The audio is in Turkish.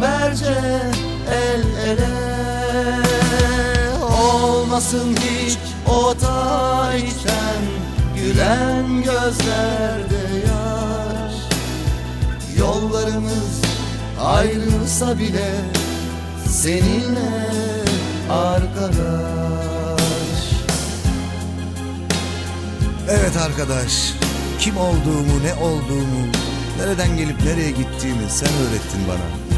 beraberce el ele. Olmasın hiç o da içten gülen gözlerde yaş. Yollarımız ayrılsa bile seninle arkadaş. Evet arkadaş, kim olduğumu, ne olduğumu, nereden gelip nereye gittiğimi sen öğrettin bana.